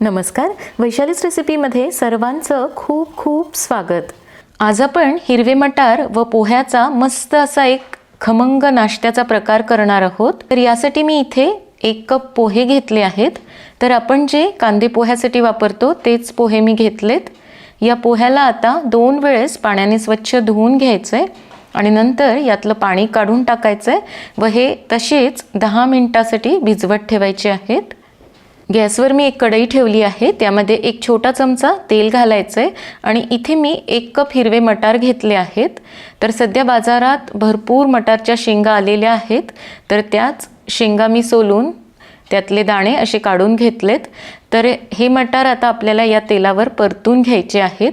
नमस्कार. वैशालीच रेसिपीमध्ये सर्वांचं खूप खूप स्वागत. आज आपण हिरवे मटार व पोह्याचा मस्त असा एक खमंग नाश्त्याचा प्रकार करणार आहोत. तर यासाठी मी इथे एक कप पोहे घेतले आहेत. तर आपण जे कांदे पोह्यासाठी वापरतो तेच पोहे मी घेतलेत. या पोह्याला आता दोन वेळेस पाण्याने स्वच्छ धुवून घ्यायचं आहे आणि नंतर यातलं पाणी काढून टाकायचं आहे व हे तसेच दहा मिनटासाठी भिजवत ठेवायचे आहेत. गॅसवर मी एक कढई ठेवली आहे. त्यामध्ये एक छोटा चमचा तेल घालायचं आहे आणि इथे मी एक कप हिरवे मटार घेतले आहेत. तर सध्या बाजारात भरपूर मटारच्या शेंगा आलेल्या आहेत. तर त्याच शेंगा मी सोलून त्यातले दाणे असे काढून घेतलेत. तर हे मटार आता आपल्याला या तेलावर परतून घ्यायचे आहेत.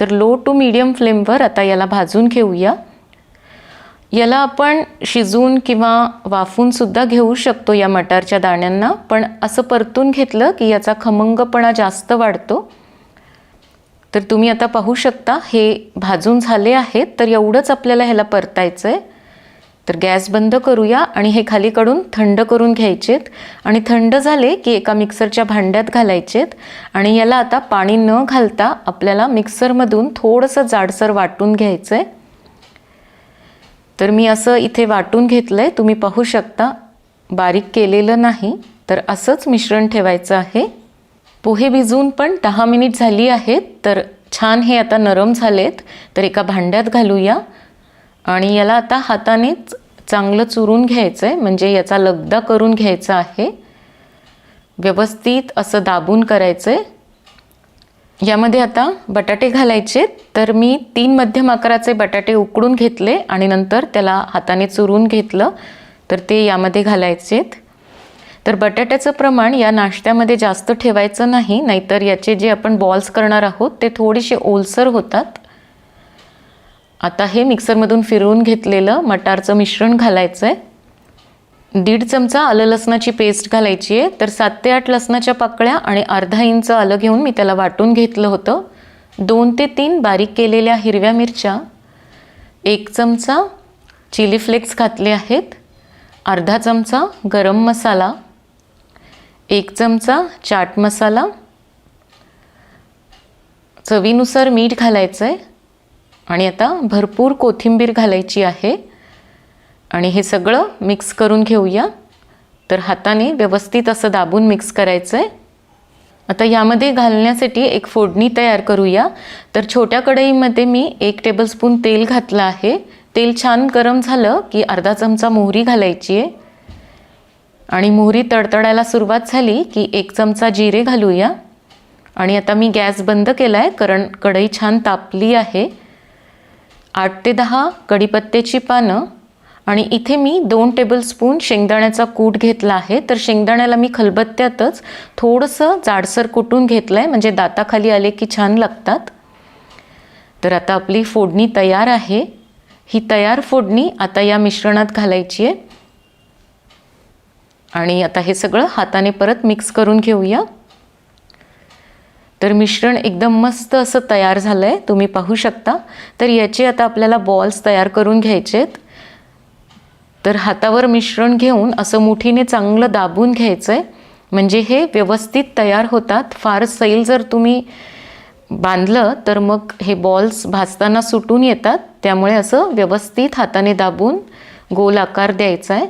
तर लो टू मीडियम फ्लेमवर आता याला भाजून घेऊया. याला आपण शिजवून किंवा वाफून सुद्धा घेऊ शकतो या मटारच्या दाण्यांना. पण असं परतून घेतलं की याचा खमंगपणा जास्त वाढतो. तर तुम्ही आता पाहू शकता हे भाजून झाले आहेत. तर एवढंच आपल्याला ह्याला परतायचं आहे तर गॅस बंद करूया आणि हे खाली काढून थंड करून घ्यायचेत. आणि थंड झाले की एका मिक्सरच्या भांड्यात घालायचेत. आणि याला आता पाणी न घालता आपल्याला मिक्सरमधून थोडंसं जाडसर वाटून घ्यायचं आहे तर मी असं इथे वाटून घेतलं आहे तुम्ही पाहू शकता बारीक केलेलं नाही तर असंच मिश्रण ठेवायचं आहे. पोहे भिजवून पण दहा मिनिट झाली आहेत तर छान हे आता नरम झालेत तर एका भांड्यात घालूया. आणि याला आता हातानेच चांगलं चुरून घ्यायचं आहे म्हणजे याचा लगदा करून घ्यायचा आहे. व्यवस्थित असं दाबून करायचं आहे यामध्ये आता बटाटे घालायचे. तर मी तीन मध्यम आकाराचे बटाटे उकडून घेतले आणि नंतर त्याला हाताने चुरून घेतलं. तर ते यामध्ये घालायचे तर बटाट्याचं प्रमाण या नाश्त्यामध्ये जास्त ठेवायचं नाही नाहीतर याचे जे आपण बॉल्स करणार आहोत ते थोडेसे ओलसर होतात. आता हे मिक्सरमधून फिरवून घेतलेलं मटारचं मिश्रण घालायचं आहे दीड चमचा आलं लसणाची पेस्ट घालायची आहे. तर सात ते आठ लसणाच्या पाकळ्या आणि अर्धा इंच आलं घेऊन मी त्याला वाटून घेतलं होतं. दोन ते तीन बारीक केलेल्या हिरव्या मिरच्या एक चमचा चिली फ्लेक्स घातले आहेत अर्धा चमचा गरम मसाला एक चमचा चाट मसाला चवीनुसार मीठ घालायचं आहे आणि आता भरपूर कोथिंबीर घालायची आहे. आणि हे सगळं मिक्स करून घेऊया. तर हाताने व्यवस्थित असं दाबून मिक्स करायचं आहे आता यामध्ये घालण्यासाठी एक फोडणी तयार करूया. तर छोट्या कढईमध्ये मी एक टेबलस्पून तेल घातलं आहे. तेल छान गरम झालं की अर्धा चमचा मोहरी घालायची आहे. आणि मोहरी तडतडायला सुरुवात झाली की एक चमचा जिरे घालूया. आणि आता मी गॅस बंद केला आहे कारण कढई छान तापली आहे. आठ ते दहा कढीपत्त्याची पानं आणि इथे मी दोन टेबलस्पून शेंगदाण्याचा कूट घेतला आहे. तर शेंगदाण्याला मी खलबत्त्यातच थोडंसं जाडसर कुटून घेतलं आहे म्हणजे दाताखाली आले की छान लागतात. तर आता आपली फोडणी तयार आहे. ही तयार फोडणी आता या मिश्रणात घालायची आहे. आणि आता हे सगळं हाताने परत मिक्स करून घेऊया. तर मिश्रण एकदम मस्त असं तयार झालं आहे तुम्ही पाहू शकता. तर याचे आता आपल्याला बॉल्स तयार करून घ्यायचे आहेत तर हातावर मिश्रण घेऊन असं मुठीने चांगलं दाबून घ्यायचं आहे म्हणजे हे व्यवस्थित तयार होतात. फार सैल जर तुम्ही बांधलं तर मग हे बॉल्स भाजताना सुटून येतात. त्यामुळे असं व्यवस्थित हाताने दाबून गोल आकार द्यायचा आहे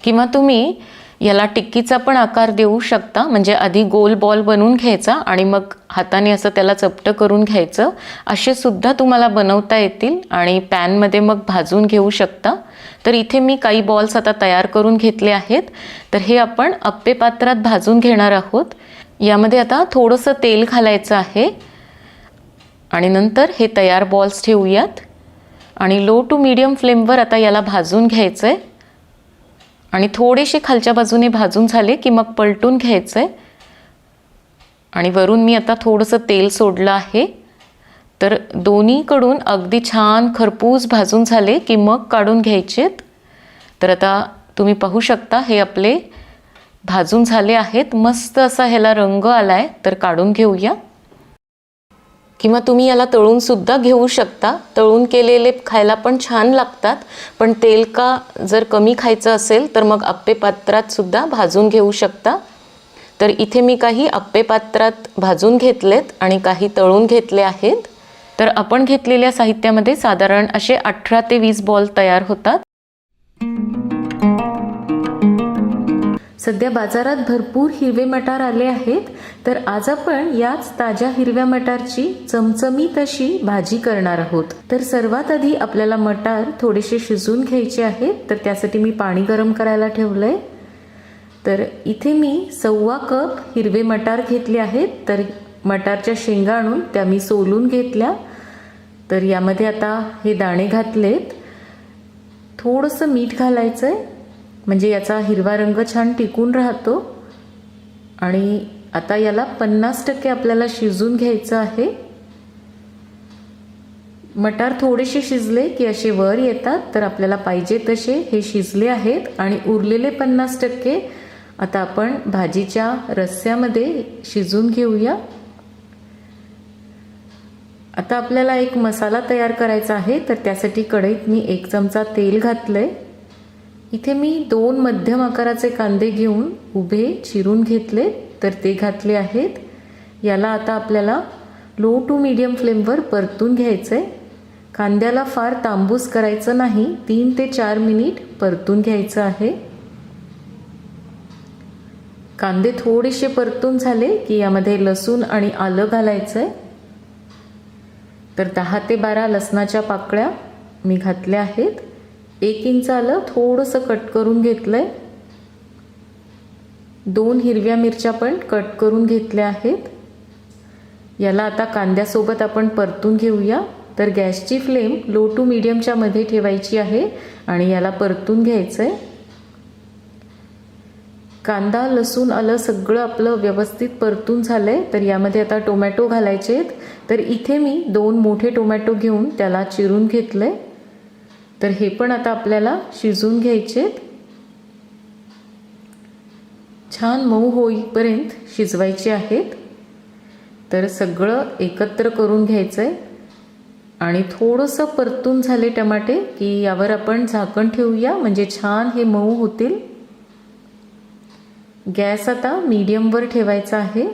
किंवा तुम्ही याला टिक्कीचा पण आकार देऊ शकता. म्हणजे आधी गोल बॉल बनवून घ्यायचा आणि मग हाताने असं त्याला चपटं करून घ्यायचं. असे सुद्धा तुम्हाला बनवता येतील आणि पॅनमध्ये मग भाजून घेऊ शकता. तर इथे मी काही बॉल्स आता तयार करून घेतले आहेत. तर हे आपण अप्पे पात्रात भाजून घेणार आहोत. यामध्ये आता थोडंसं तेल घालायचं आहे. आणि नंतर हे तयार बॉल्स ठेवूयात. आणि लो टू मीडियम फ्लेमवर आता याला भाजून घ्यायचं आहे आणि थोडेसे खालच्या बाजूने भाजून झाले की मग पलटून घ्यायचं आहे आणि वरून मी आता थोडंसं तेल सोडलं आहे. तर दोन्हीकडून अगदी छान खरपूस भाजून झाले की मग काढून घ्यायचेत. तर आता तुम्ही पाहू शकता हे आपले भाजून झाले आहेत. मस्त असा ह्याला रंग आला आहे तर काढून घेऊया. किंवा तुम्ही याला तळूनसुद्धा घेऊ शकता. तळून केलेले खायला पण छान लागतात. पण तेल का जर कमी खायचं असेल तर मग आप्पे सुद्धा भाजून घेऊ शकता. तर इथे मी काही अप्पे पात्रात भाजून घेतलेत आणि काही तळून घेतले आहेत. तर आपण घेतलेल्या साहित्यामध्ये साधारण असे अठरा ते वीस बॉल तयार होतात. सध्या बाजारात भरपूर हिरवे मटार आले आहेत तर आज आपण याच ताज्या हिरव्या मटारची चमचमीत अशी भाजी करणार आहोत. तर सर्वात आधी आपल्याला मटार थोडेसे शिजवून घ्यायचे आहेत तर त्यासाठी मी पाणी गरम करायला ठेवलंय. तर इथे मी सव्वा कप हिरवे मटार घेतले आहेत तर मटारच्या शेंगा आणून त्या मी सोलून घेतल्या. तर यामध्ये आता हे दाणे घातलेत. थोडंसं मीठ घालायचं आहे म्हणजे याचा हिरवा रंग छान टिकून राहतो. आणि आता याला पन्नास टक्के आपल्याला शिजून घ्यायचं आहे. मटार थोडेसे शिजले की असे वर येतात तर आपल्याला पाहिजे तसे हे शिजले आहेत. आणि उरलेले पन्नास टक्के आता आपण भाजीच्या रस्स्यामध्ये शिजून घेऊया. आता आपल्याला एक मसाला तयार करायचा आहे तर त्यासाठी कढईत मी एक चमचा तेल घातलं आहे इथे मी दोन मध्यम आकाराचे कांदे घेऊन उभे चिरून घेतले तर ते घातले आहेत. याला आता आपल्याला लो टू मीडियम फ्लेमवर परतून घ्यायचं आहे कांद्याला फार तांबूस करायचं नाही तीन ते चार मिनिट परतून घ्यायचं आहे. कांदे थोडेसे परतून झाले की यामध्ये लसूण आणि आलं घालायचं आहे तर दहा ते बारा लसणाच्या पाकळ्या मी घातल्या आहेत. एक इंच आलं थोडंसं कट करून घेतलं आहे दोन हिरव्या मिरच्या पण कट करून घेतल्या आहेत. याला आता कांद्यासोबत आपण परतून घेऊया. तर गॅसची फ्लेम लो टू मीडियमच्या मध्ये ठेवायची आहे आणि याला परतून घ्यायचं आहे कांदा लसूण आलं सगळं आपलं व्यवस्थित परतून झालं आहे तर यामध्ये आता टोमॅटो घालायचे आहेत. तर इथे मी दोन मोठे टोमॅटो घेऊन त्याला चिरून घेतलं आहे तर हे पण आता आपल्याला शिजून घ्यायचे. छान मऊ होईपर्यंत शिजवायचे आहेत. तर सगळं एकत्र करून घ्यायचं आहे आणि थोडंसं परतून झाले टमाटे की यावर आपण झाकण ठेवूया. म्हणजे छान हे मऊ होतील. गॅस आता मीडियमवर ठेवायचा आहे.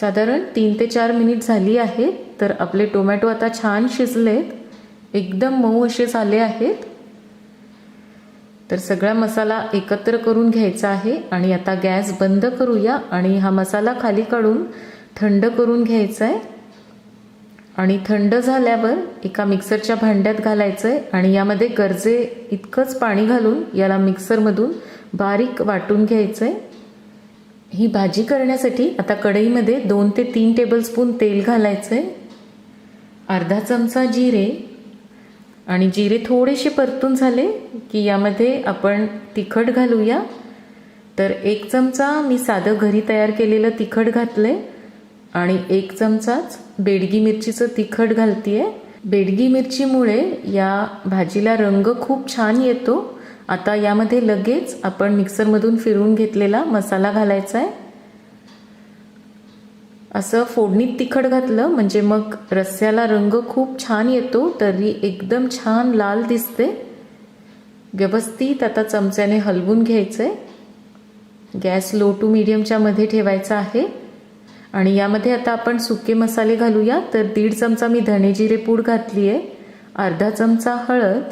साधारण तीन ते चार मिनिट झाली आहे. तर आपले टोमॅटो आता छान शिजलेत. एकदम मऊ असे झाले आहेत. तर सगळा मसाला एकत्र करून घ्यायचा आहे आणि आता गॅस बंद करूया आणि हा मसाला खाली काढून थंड करून घ्यायचा आहे. आणि थंड झाल्यावर एका मिक्सरच्या भांड्यात घालायचं आहे आणि यामध्ये गरजे इतकंच पाणी घालून याला मिक्सरमधून बारीक वाटून घ्यायचं आहे ही भाजी करण्यासाठी आता कढईमध्ये दोन ते तीन टेबलस्पून तेल घालायचं आहे अर्धा चमचा जिरे आणि जिरे थोडेसे परतून झाले की यामध्ये आपण तिखट घालूया. तर एक चमचा मी साधं घरी तयार केलेलं तिखट घातलंय आणि एक चमचाच बेडगी मिरचीचं तिखट घालतीये. बेडगी मिरचीमुळे या भाजीला रंग खूप छान येतो. आता यामध्ये लगेच आपण मिक्सरमधून फिरवून घेतलेला मसाला घालायचा आहे असं फोडणीत तिखट घातलं म्हणजे मग रस्स्याला रंग खूप छान येतो तरी एकदम छान लाल दिसते. व्यवस्थित आता चमच्याने हलवून घ्यायचं आहे गॅस लो टू मिडियमच्या मध्ये ठेवायचा आहे. आणि यामध्ये आता आपण सुके मसाले घालूया. तर दीड चमचा मी धणेजिरे पूड घातली आहे अर्धा चमचा हळद.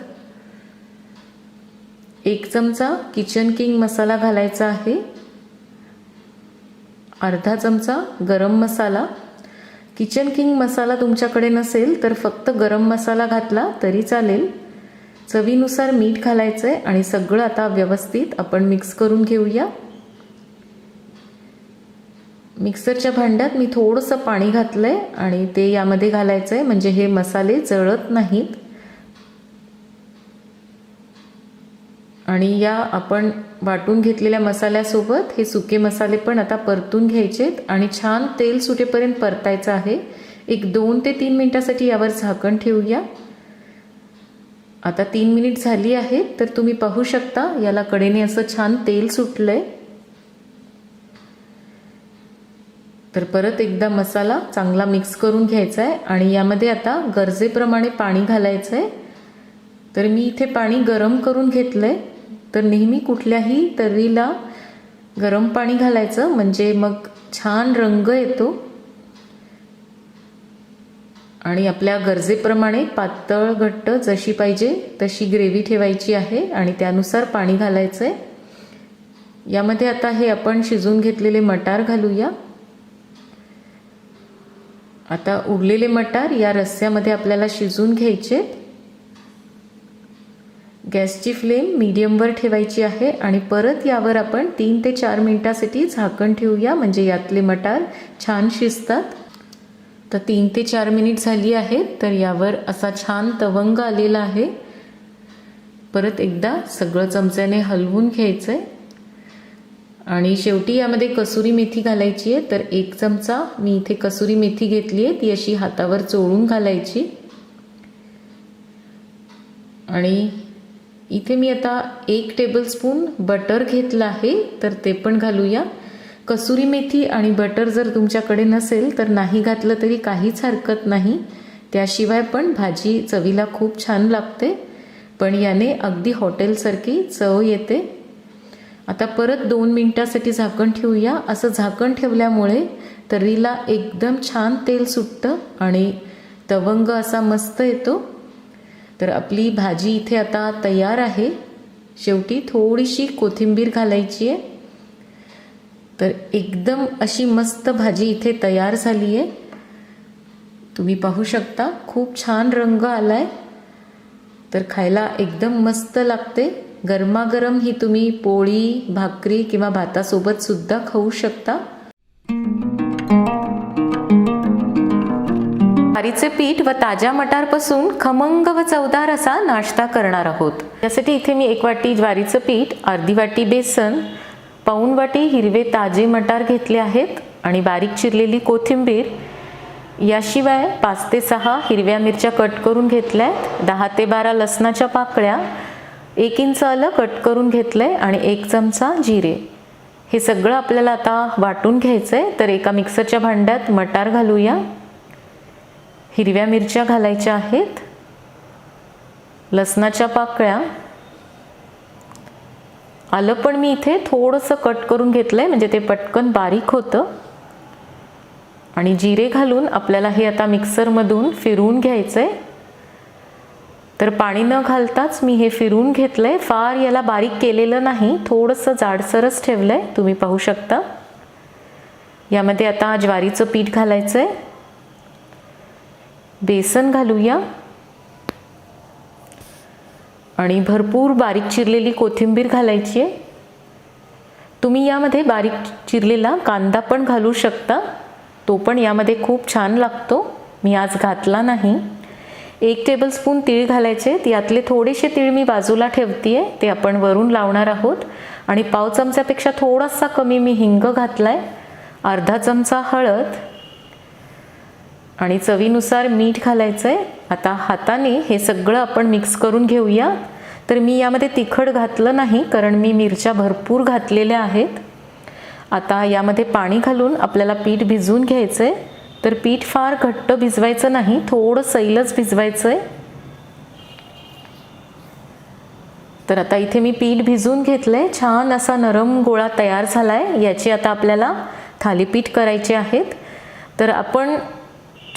एक चमचा किचन किंग मसाला घालायचा आहे. अर्धा चमचा गरम मसाला. किचन किंग मसाला तुमच्याकडे नसेल तर फक्त गरम मसाला घातला तरी चालेल. चवीनुसार मीठ घालायचं आहे आणि सगळं आता व्यवस्थित आपण मिक्स करून घेऊया. मिक्सरच्या भांड्यात मी थोडंसं पाणी घातलं आहे आणि ते यामध्ये घालायचं आहे म्हणजे हे मसाले जळत नाहीत. आणि या आपण वाटून घेतलेल्या मसाल्यासोबत हे सुके मसाले पण आता परतून घ्यायचेत आणि छान तेल सुटेपर्यंत परतायचं आहे. एक दोन ते तीन मिनटासाठी यावर झाकण ठेवूया. आता तीन मिनिट झाली आहेत तर तुम्ही पाहू शकता याला कडेने असं छान तेल सुटलं आहे तर परत एकदा मसाला चांगला मिक्स करून घ्यायचा आहे आणि यामध्ये आता गरजेप्रमाणे पाणी घालायचं आहे तर मी इथे पाणी गरम करून घेतलं आहे तर नेहमी कुठल्याही तर्रीला गरम पाणी घालायचं. म्हणजे मग छान रंग येतो. आणि आपल्या गरजेप्रमाणे पातळ घट्ट जशी पाहिजे तशी ग्रेव्ही ठेवायची आहे आणि त्यानुसार पाणी घालायचं आहे यामध्ये आता हे आपण शिजून घेतलेले मटार घालूया. आता उरलेले मटार या रस्स्यामध्ये आपल्याला शिजून घ्यायचे. गॅसची फ्लेम मीडियमवर ठेवायची आहे आणि परत यावर आपण तीन ते चार मिनिटासाठी झाकण ठेवूया. म्हणजे यातले मटार छान शिजतात. तर तीन ते चार मिनिट झाली आहेत. तर यावर असा छान तवंग आलेला आहे. परत एकदा सगळं चमच्याने हलवून घ्यायचं आहे आणि शेवटी यामध्ये कसुरी मेथी घालायची आहे. तर एक चमचा मी इथे कसुरी मेथी घेतली आहे. ती अशी हातावर चोळून घालायची. आणि इथे मी आता एक टेबलस्पून बटर घेतलं आहे तर ते पण घालूया. कसुरी मेथी आणि बटर जर तुमच्याकडे नसेल तर नाही घातलं तरी काहीच हरकत नाही. त्याशिवाय पण भाजी चवीला खूप छान लागते पण याने अगदी हॉटेलसारखी चव येते. आता परत दोन मिनटासाठी झाकण ठेवूया. असं झाकण ठेवल्यामुळे तर्रीला एकदम छान तेल सुटतं आणि तवंग असा मस्त येतो. तर आपली भाजी इथे आता तयार आहे. शेवटी थोडीशी कोथिंबीर घालायची आहे. तर एकदम अशी मस्त भाजी इथे तयार झाली आहे. तुम्ही पाहू शकता खूप छान रंग आला आहे तर खायला एकदम मस्त लागते. गरमागरम ही तुम्ही पोळी भाकरी किंवा भातासोबत सुद्धा खाऊ शकता. ज्वारीचे पीठ व ताज्या मटारपासून खमंग व चवदार असा नाश्ता करणार आहोत. त्यासाठी इथे मी एक वाटी ज्वारीचं पीठ अर्धी वाटी बेसन पाऊन वाटी हिरवे ताजे मटार घेतले आहेत आणि बारीक चिरलेली कोथिंबीर. याशिवाय पाच ते सहा हिरव्या मिरच्या कट करून घेतल्या आहेत. दहा ते बारा लसणाच्या पाकळ्या एक इंच आलं कट करून घेतलं आहे आणि एक चमचा जिरे. हे सगळं आपल्याला आता वाटून घ्यायचं आहे तर एका मिक्सरच्या भांड्यात मटार घालूया. हिरव्या मिरच्या घालायच्या आहेत. लसणाच्या पाकळ्या. आलं पण मी इथे थोडंसं कट करून घेतलं आहे म्हणजे ते पटकन बारीक होतं. आणि जिरे घालून आपल्याला हे आता मिक्सरमधून फिरवून घ्यायचं आहे तर पाणी न घालताच मी हे फिरवून घेतलं आहे फार याला बारीक केलेलं नाही थोडंसं जाडसरच ठेवलं आहे तुम्ही पाहू शकता. यामध्ये आता ज्वारीचं पीठ घालायचं आहे बेसन घालूया. आणि भरपूर बारीक चिरलेली कोथिंबीर घालायची आहे. तुम्ही यामध्ये बारीक चिरलेला कांदा पण घालू शकता. तो पण यामध्ये खूप छान लागतो. मी आज घातला नाही. एक टेबलस्पून तीळ घालायचे. यातले थोडेसे तीळ मी बाजूला ठेवते आहे ते आपण वरून लावणार आहोत. आणि पाव चमच्यापेक्षा थोडासा कमी मी हिंग घातला आहे अर्धा चमचा हळद. आणि चवीनुसार मीठ घालायचं आहे आता हाताने हे सगळं आपण मिक्स करून घेऊया. तर मी यामध्ये तिखट घातलं नाही कारण मी मिरच्या भरपूर घातलेल्या आहेत. आता यामध्ये पाणी घालून आपल्याला पीठ भिजवून घ्यायचं आहे तर पीठ फार घट्ट भिजवायचं नाही थोडं सैलच भिजवायचं आहे तर आता इथे मी पीठ भिजवून घेतलं आहे छान असा नरम गोळा तयार झाला आहे याची आता आपल्याला थालीपीठ करायचे आहेत. तर आपण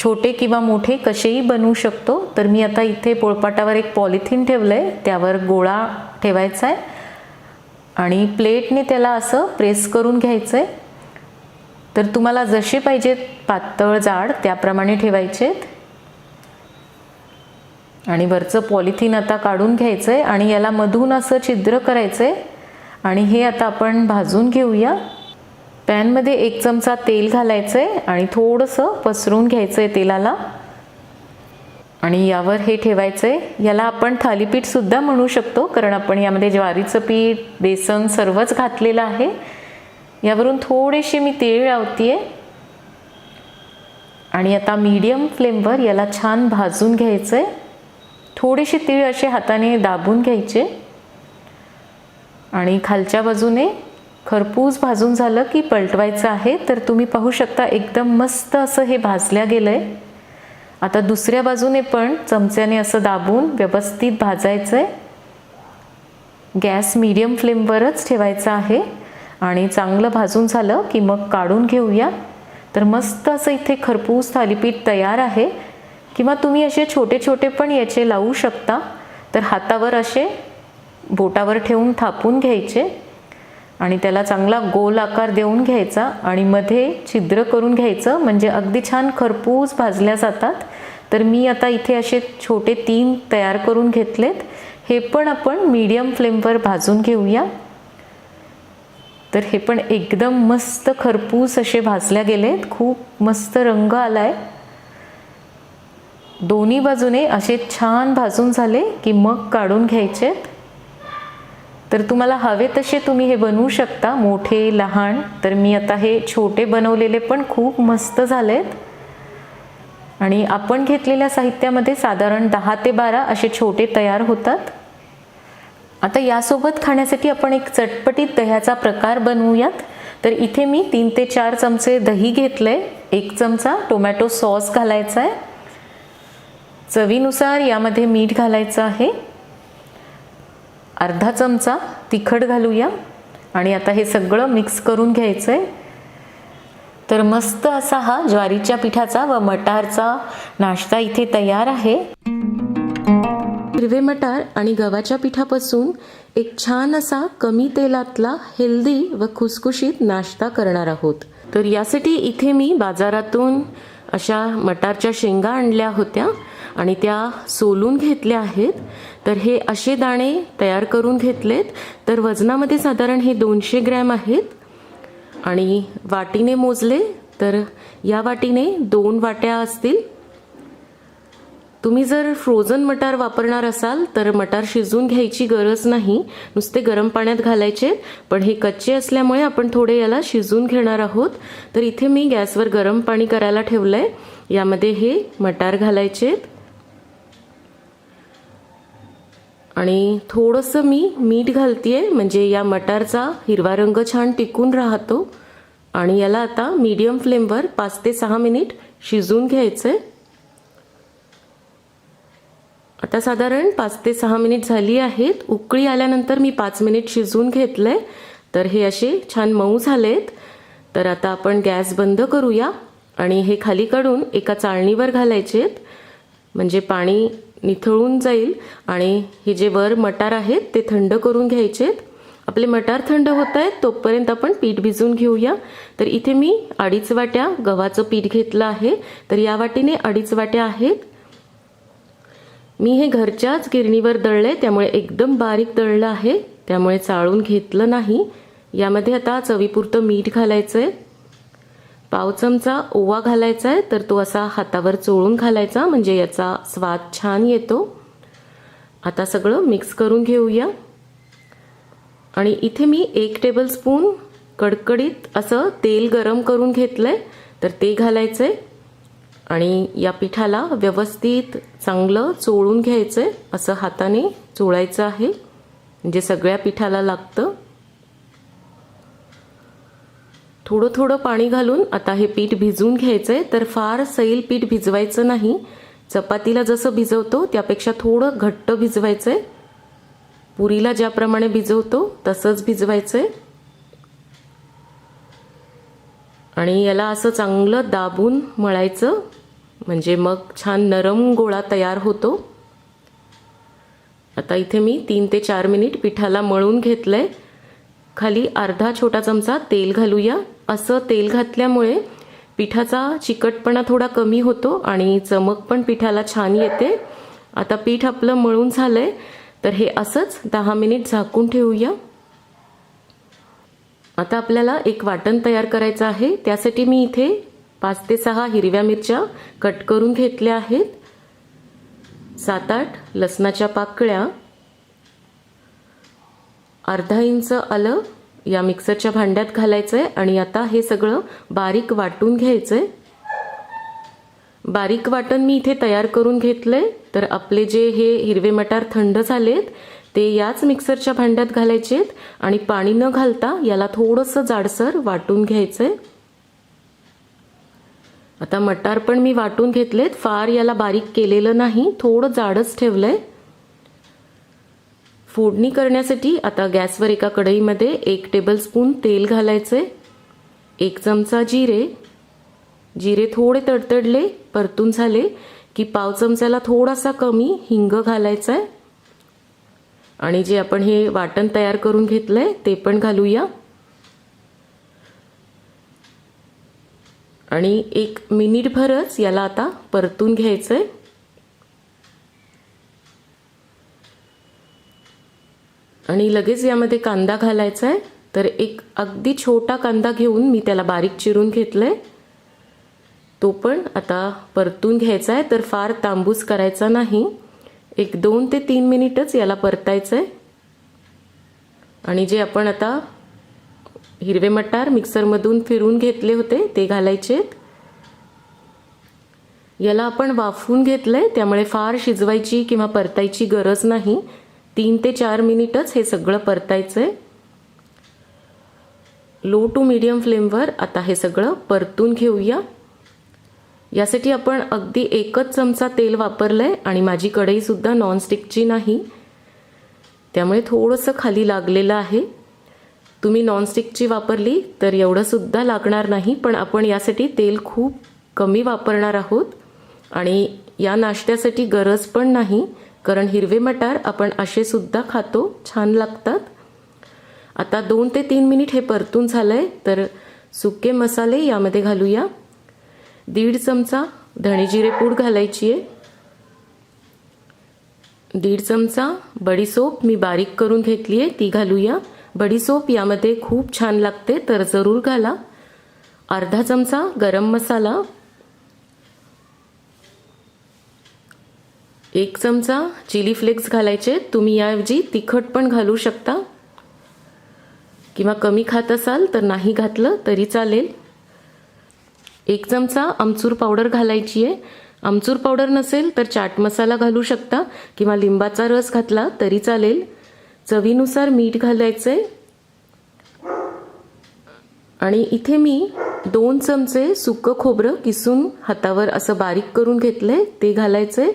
छोटे किंवा मोठे कसेही बनवू शकतो. तर मी आता इथे पोळपाटावर एक पॉलिथिन ठेवलं आहे त्यावर गोळा ठेवायचा आहे. आणि प्लेटने त्याला असं प्रेस करून घ्यायचं आहे तर तुम्हाला जसे पाहिजेत पातळ जाड त्याप्रमाणे ठेवायचे आणि वरचं पॉलिथिन आता काढून घ्यायचं आहे आणि याला मधून असं छिद्र करायचं आहे आणि हे आता आपण भाजून घेऊया. पॅनमध्ये एक चमचा तेल घालायचं आहे आणि थोडंसं पसरून घ्यायचं आहे तेलाला. आणि यावर हे ठेवायचं आहे याला आपण थालीपीठसुद्धा म्हणू शकतो कारण आपण यामध्ये ज्वारीचं पीठ बेसन सर्वच घातलेलं आहे. यावरून थोडेसे मी तेल लावते आणि आता मीडियम फ्लेमवर याला छान भाजून घ्यायचं आहे थोडेसे तीळ असे हाताने दाबून घ्यायचे. आणि खालच्या बाजूने खरपूस भाजून झालं की पलटवायचं आहे तर तुम्ही पाहू शकता एकदम मस्त असं हे भाजल्या गेलं आहे आता दुसऱ्या बाजूने पण चमच्याने असं दाबून व्यवस्थित भाजायचं आहे गॅस मीडियम फ्लेमवरच ठेवायचा आहे आणि चांगलं भाजून झालं की मग काढून घेऊया. तर मस्त असं इथे खरपूस थालीपीठ तयार आहे. किंवा तुम्ही असे छोटे छोटे पण याचे लावू शकता. तर हातावर असे बोटावर ठेवून थापून घ्यायचे. आणि त्याला चांगला गोल आकार देऊन घ्यायचा आणि मध्ये छिद्र करून घ्यायचं म्हणजे अगदी छान खरपूस भाजल्या जातात. तर मी आता इथे असे छोटे तीन तयार करून घेतलेत. हे पण आपण मीडियम फ्लेमवर भाजून घेऊया. तर हे पण एकदम मस्त खरपूस असे भाजल्या गेलेत. खूप मस्त रंग आलाय. दोन्ही बाजूने असे छान भाजून झाले की मग काढून घ्यायचेत. तर तुम्हाला हवे तसे तुम्ही हे बनवू शकता. मोठे लहान. तर मी आता हे छोटे बनवलेले पण खूप मस्त झाले आहेत आणि आपण घेतलेल्या साहित्यामध्ये साधारण दहा ते बारा असे छोटे तयार होतात. आता यासोबत खाण्यासाठी आपण एक चटपटीत दह्याचा प्रकार बनवूयात. तर इथे मी तीन ते चार चमचे दही घेतले एक चमचा टोमॅटो सॉस घालायचा आहे. चवीनुसार यामध्ये मीठ घालायचं आहे. अर्धा चमचा तिखट घालूया. आणि आता हे सगळं मिक्स करून घ्यायचं आहे तर मस्त असा हा ज्वारीच्या पिठाचा व मटारचा नाश्ता इथे तयार आहे. हिरवे मटार आणि गव्हाच्या पिठापासून एक छान असा कमी तेलातला हेल्दी व खुसखुशीत नाश्ता करणार आहोत. तर यासाठी इथे मी बाजारातून अशा मटारच्या शेंगा आणल्या होत्या आणि त्या सोलून घेतल्या आहेत. तर हे असे दाणे तयार करून घेतलेत. तर वजनामध्ये साधारण हे दोनशे ग्रॅम आहेत. आणि वाटीने मोजले तर या वाटीने दोन वाट्या असतील. तुम्ही जर फ्रोझन मटार वापरणार असाल तर मटार शिजवून घ्यायची गरज नाही. नुसते गरम पाण्यात घालायचे. पण हे कच्चे असल्यामुळे आपण थोडे याला शिजवून घेणार आहोत. तर इथे मी गॅसवर गरम पाणी करायला ठेवलं आहे यामध्ये हे मटार घालायचे आणि थोडंसं मी मीठ घालतीये म्हणजे या मटारचा हिरवा रंग छान टिकून राहतो. आणि याला आता मीडियम फ्लेमवर पाच ते सहा मिनिट शिजून घ्यायचं आहे आता साधारण पाच ते सहा मिनिट झाली आहेत. उकळी आल्यानंतर मी पाच मिनिट शिजवून घेतलंय. तर हे असे छान मऊ झालेत. तर आता आपण गॅस बंद करूया. आणि हे खाली काढून एका चाळणीवर घालायचे आहेत म्हणजे पाणी निथळून जाईल आणि हे जे वर मटार आहेत ते थंड करून घ्यायचेत आपले मटार थंड होत आहेत तोपर्यंत आपण पीठ भिजवून घेऊया. तर इथे मी अडीच वाट्या गव्हाचं पीठ घेतलं आहे. तर या वाटीने अडीच वाट्या आहेत. मी हे घरच्याच गिरणीवर दळले त्यामुळे एकदम बारीक दळलं आहे. त्यामुळे चाळून घेतलं नाही. यामध्ये आता चवीपुरतं मीठ घालायचं आहे पाव चमचा ओवा घालायचा आहे तर तो असा हातावर चोळून घालायचा म्हणजे याचा स्वाद छान येतो. आता सगळं मिक्स करून घेऊया. आणि इथे मी एक टेबलस्पून कडकडीत असं तेल गरम करून घेतलंय तर ते घालायचं आहे आणि या पिठाला व्यवस्थित चांगलं चोळून घ्यायचं आहे असं हाताने चोळायचं आहे. म्हणजे सगळ्या पिठाला लागतं. थोडं थोडं पाणी घालून आता हे पीठ भिजवून घ्यायचं आहे तर फार सैल पीठ भिजवायचं नाही. चपातीला जसं भिजवतो त्यापेक्षा थोडं घट्ट भिजवायचं आहे पुरीला ज्याप्रमाणे भिजवतो तसंच भिजवायचं आहे आणि याला असं चांगलं दाबून मळायचं म्हणजे मग छान नरम गोळा तयार होतो. आता इथे मी तीन ते चार मिनिट पिठाला मळून घेतलं आहे खाली अर्धा छोटा चमचा तेल घालूया. असं तेल घातल्यामुळे पिठाचा चिकटपणा थोडा कमी होतो आणि चमक पण पिठाला छान येते. आता पीठ आपलं मळून झालंय तर हे असंच दहा मिनिट झाकून ठेवूया. आता आपल्याला एक वाटण तयार करायचं आहे. त्यासाठी मी इथे पाच ते सहा हिरव्या मिरच्या कट करून घेतल्या आहेत. सात आठ लसणाच्या पाकळ्या. अर्धा इंच आलं. या मिक्सरच्या भांड्यात घालायचं आहे आणि आता हे सगळं बारीक वाटून घ्यायचं आहे बारीक वाटण मी इथे तयार करून घेतलं आहे तर आपले जे हे हिरवे मटार थंड झालेत ते याच मिक्सरच्या भांड्यात घालायचे आहेत आणि पाणी न घालता याला थोडंसं जाडसर वाटून घ्यायचं आहे आता मटार पण मी वाटून घेतलेत फार याला बारीक केलेलं नाही थोडं जाडच ठेवलं आहे फोडणी करण्यासाठी आता गॅसवर एका कढईमध्ये एक टेबलस्पून तेल घालायचे. एक चमचा जिरे. जिरे थोडे तडतडले परतून झाले की पाव चमच्याला थोडासा कमी हिंग घालायचा आहे आणि जे आपण हे वाटण तयार करून घेतलंय ते पण घालूया. आणि एक मिनिटभरच याला आता परतून घ्यायचं आहे आणि लगेच यामध्ये कांदा घालायचा आहे तर एक अगदी छोटा कांदा घेऊन मी त्याला बारीक चिरून घेतलाय. तो पण आता परतून घ्यायचा आहे तर फार तांबूस करायचा नाही. एक दोन ते तीन मिनिटच याला परतायचं आहे आणि जे आपण आता हिरवे मटार मिक्सरमधून फिरून घेतले होते ते घालायचे याला आपण वाफवून आहे त्यामुळे फार शिजवायची किंवा परतायची गरज नाही. तीन ते चार मिनिटच हे सगळं परतायचं आहे लो टू मीडियम फ्लेमवर आता हे सगळं परतून घेऊया. यासाठी आपण अगदी एकच चमचा तेल वापरलं आहे आणि माझी कढईसुद्धा नॉनस्टिकची नाही. त्यामुळे थोडंसं खाली लागलेलं आहे. तुम्ही नॉनस्टिकची वापरली तर एवढंसुद्धा लागणार नाही पण आपण यासाठी तेल खूप कमी वापरणार आहोत. आणि या नाश्त्यासाठी गरज पण नाही. कारण हिरवे मटार आपण असे सुद्धा खातो छान लागतात. आता दोन ते तीन मिनिट हे परतून झालं आहे तर सुके मसाले यामध्ये घालूया. दीड चमचा धणेजिरे पूड घालायची आहे. दीड चमचा बडीसोप मी बारीक करून घेतली आहे ती घालूया. बडीसोप यामध्ये खूप छान लागते तर जरूर घाला. अर्धा चमचा गरम मसाला एक चमचा चिली फ्लेक्स घालायचे. तुम्ही याऐवजी तिखट पण घालू शकता. किंवा कमी खात असाल तर नाही घातलं तरी चालेल. एक चमचा आमचूर पावडर घालायची आहे आमचूर पावडर नसेल तर चाट मसाला घालू शकता किंवा लिंबाचा रस घातला तरी चालेल. चवीनुसार मीठ घालायचं आहे आणि इथे मी दोन चमचे सुकं खोबरं किसून हातावर असं बारीक करून घेतलं आहे ते घालायचंय.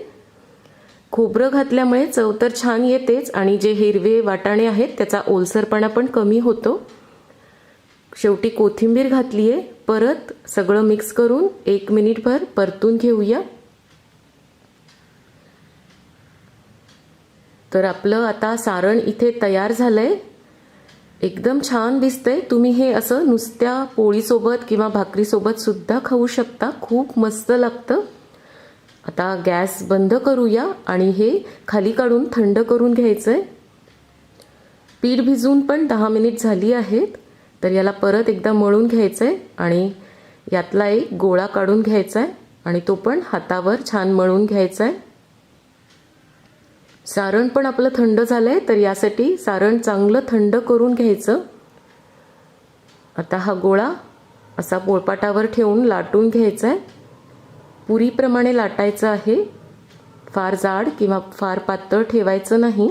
खोबरं घातल्यामुळे चव तर छान येतेच आणि जे हिरवे वाटाणे आहेत त्याचा ओलसरपणा पण कमी होतो. शेवटी कोथिंबीर घातली आहे परत सगळं मिक्स करून एक मिनिटभर परतून घेऊया. तर आपलं आता सारण इथे तयार झालंय. एकदम छान दिसतंय. तुम्ही हे असं नुसत्या पोळीसोबत किंवा भाकरीसोबत सुद्धा खाऊ शकता. खूप मस्त लागतं. आता गॅस बंद करूया आणि हे खाली काढून थंड करून घ्यायचं आहे पीठ भिजून पण दहा मिनिट झाली आहेत तर याला परत एकदा मळून घ्यायचं आहे आणि यातला एक गोळा काढून घ्यायचा आहे आणि तो पण हातावर छान मळून घ्यायचा आहे सारण पण आपलं थंड झालं आहे तर यासाठी सारण चांगलं थंड करून घ्यायचं. आता हा गोळा असा पोळपाटावर ठेवून लाटून घ्यायचा आहे पुरीप्रमाणे लाटायचं आहे. फार जाड किंवा फार पातळ ठेवायचं नाही.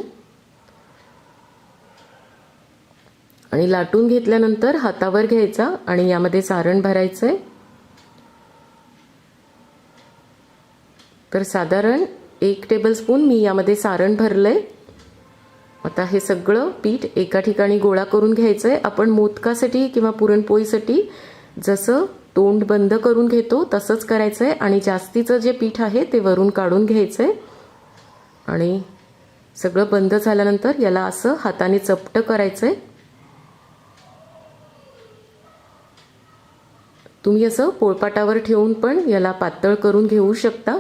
आणि लाटून घेतल्यानंतर हातावर घ्यायचा आणि यामध्ये सारण भरायचं आहे तर साधारण एक टेबलस्पून मी यामध्ये सारण भरलंय. आता हे सगळं पीठ एका ठिकाणी गोळा करून घ्यायचं आहे आपण मोदकासाठी किंवा पुरणपोळीसाठी जसं तोंड बंद करून घेतो तसंच करायचं आहे आणि जास्तीचं जे पीठ आहे ते वरून काढून घ्यायचं आहे आणि सगळं बंद झाल्यानंतर याला असं हाताने चपटं करायचं आहे तुम्ही असं पोळपाटावर ठेवून पण याला पातळ करून घेऊ शकता.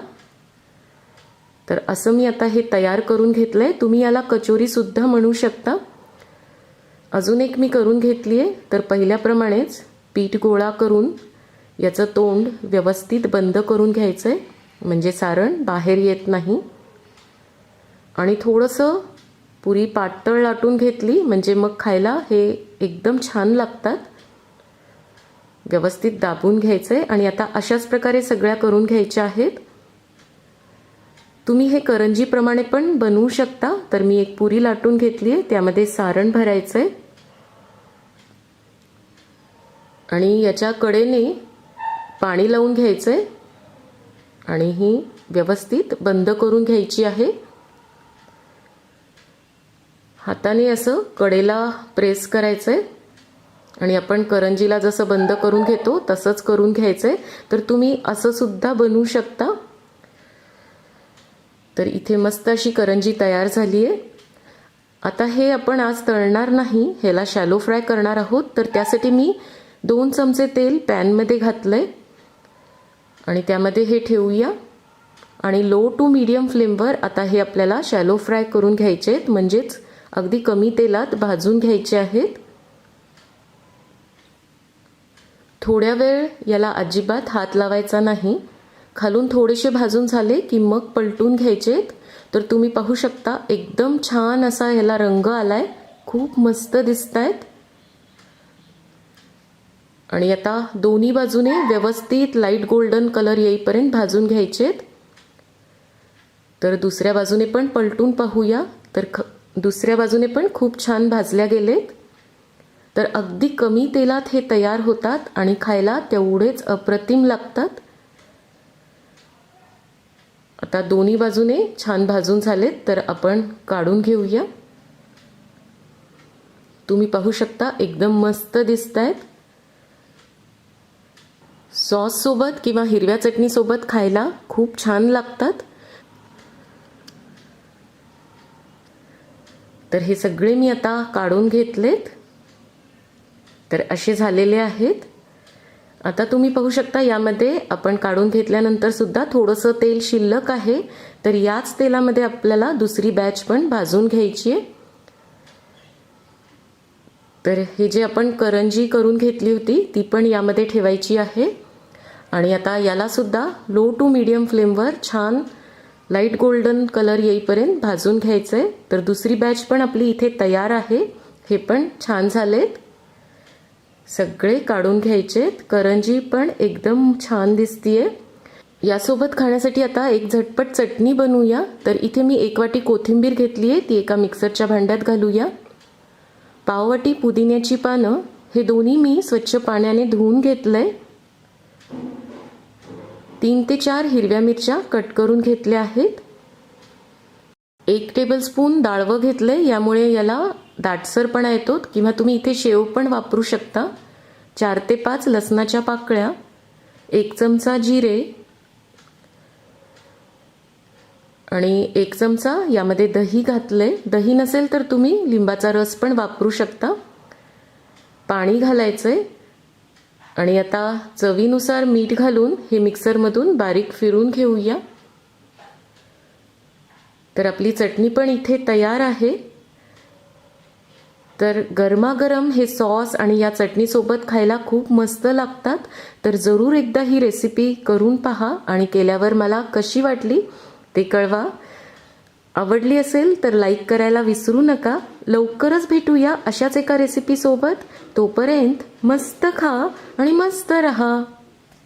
तर असं मी आता हे तयार करून घेतलं आहे तुम्ही याला कचोरीसुद्धा म्हणू शकता. अजून एक मी करून घेतली आहे तर पहिल्याप्रमाणेच पीठ गोळा करून याचं तोंड व्यवस्थित बंद करून घ्यायचं आहे म्हणजे सारण बाहेर येत नाही. आणि थोडंसं पुरी पातळ लाटून घेतली म्हणजे मग खायला हे एकदम छान लागतात. व्यवस्थित दाबून घ्यायचं आहे आणि आता अशाच प्रकारे सगळ्या करून घ्यायच्या आहेत. तुम्ही हे करंजीप्रमाणे पण बनवू शकता. तर मी एक पुरी लाटून घेतली आहे त्यामध्ये सारण भरायचं आहे आणि याच्या कडेने पाणी लावून घ्यायचं आहे आणि ही व्यवस्थित बंद करून घ्यायची आहे. हाताने असं कडेला प्रेस करायचं आहे आणि आपण करंजीला जसं बंद करून घेतो तसंच करून घ्यायचं आहे तर तुम्ही असं सुद्धा बनवू शकता. तर इथे मस्त अशी करंजी तयार झाली आहे आता हे आपण आज तळणार नाही ह्याला शॅलो फ्राय करणार आहोत. तर त्यासाठी मी दोन चमचे तेल पॅनमध्ये घातलं आहे आणि त्यामध्ये हे ठेवूया. आणि लो टू मीडियम फ्लेमवर आता हे आपल्याला शॅलो फ्राय करून घ्यायचे आहेत. म्हणजेच अगदी कमी तेलात भाजून घ्यायचे आहेत. थोड्या वेळ याला अजिबात हात लावायचा नाही. खालून थोडेसे भाजून झाले की मग पलटून घ्यायचेत तर तुम्ही पाहू शकता एकदम छान असा ह्याला रंग आलाय. खूप मस्त दिसत आहेत आणि आता दोन्ही बाजूने व्यवस्थित लाइट गोल्डन कलर येईपर्यंत भाजून घ्यायचेत. तर दुसऱ्या बाजूने पण पलटून पाहूया. तर ख दुसऱ्या बाजूने पण खूप छान भाजल्या गेलेत. तर अगदी कमी तेलात हे तयार होतात आणि खायला तेवढेच अप्रतिम लागतात. आता दोन्ही बाजूने छान भाजून झालेत तर आपण काढून घेऊया. तुम्ही पाहू शकता एकदम मस्त दिसत आहेत सॉससोबत किंवा हिरव्या चटणीसोबत खायला खूप छान लागतात. तर हे सगळे मी आता काढून घेतलेत. तर असे झालेले आहेत. आता तुम्ही पाहू शकता यामध्ये आपण काढून घेतल्यानंतर सुद्धा थोडंसं तेल शिल्लक आहे. तर याच तेलामध्ये आपल्याला दुसरी बॅच पण भाजून घ्यायची आहे. तर हे जे आपण करंजी करून घेतली होती ती पण यामध्ये ठेवायची आहे. आणि आता यालासुद्धा लो टू मीडियम फ्लेमवर छान लाइट गोल्डन कलर येईपर्यंत भाजून घ्यायचं आहे तर दुसरी बॅच पण आपली इथे तयार आहे. हे पण छान झालेत. सगळे काढून घ्यायचेत. करंजी पण एकदम छान दिसतीये. यासोबत खाण्यासाठी आता एक झटपट चटणी बनवूया. तर इथे मी एक वाटी कोथिंबीर घेतली आहे. ती एका मिक्सरच्या भांड्यात घालूया. पाववाटी पुदिन्याची पानं. हे दोन्ही मी स्वच्छ पाण्याने धुवून घेतलं आहे तीन ते चार हिरव्या मिरच्या कट करून घेतल्या आहेत. एक टेबलस्पून डाळवं घेतलंय यामुळे याला दाटसरपणा येतो किंवा तुम्ही इथे शेव पण वापरू शकता. चार ते पाच लसणाच्या पाकळ्या एक चमचा जिरे आणि एक चमचा यामध्ये दही घातलंय. दही नसेल तर तुम्ही लिंबाचा रस पण वापरू शकता. पाणी घालायचं आहे आणि आता चवीनुसार मीठ घालून हे मिक्सरमधून बारीक फिरून घेऊया. तर आपली चटणी पण इथे तयार आहे. तर गरमागरम हे सॉस आणि या चटणीसोबत खायला खूप मस्त लागतात. तर जरूर एकदा ही रेसिपी करून पहा आणि केल्यावर मला कशी वाटली ते कळवा. आवडली असेल तर लाईक करायला विसरू नका. लवकरच भेटूया अशाच एका रेसिपीसोबत तोपर्यंत मस्त खा आणि मस्त रहा.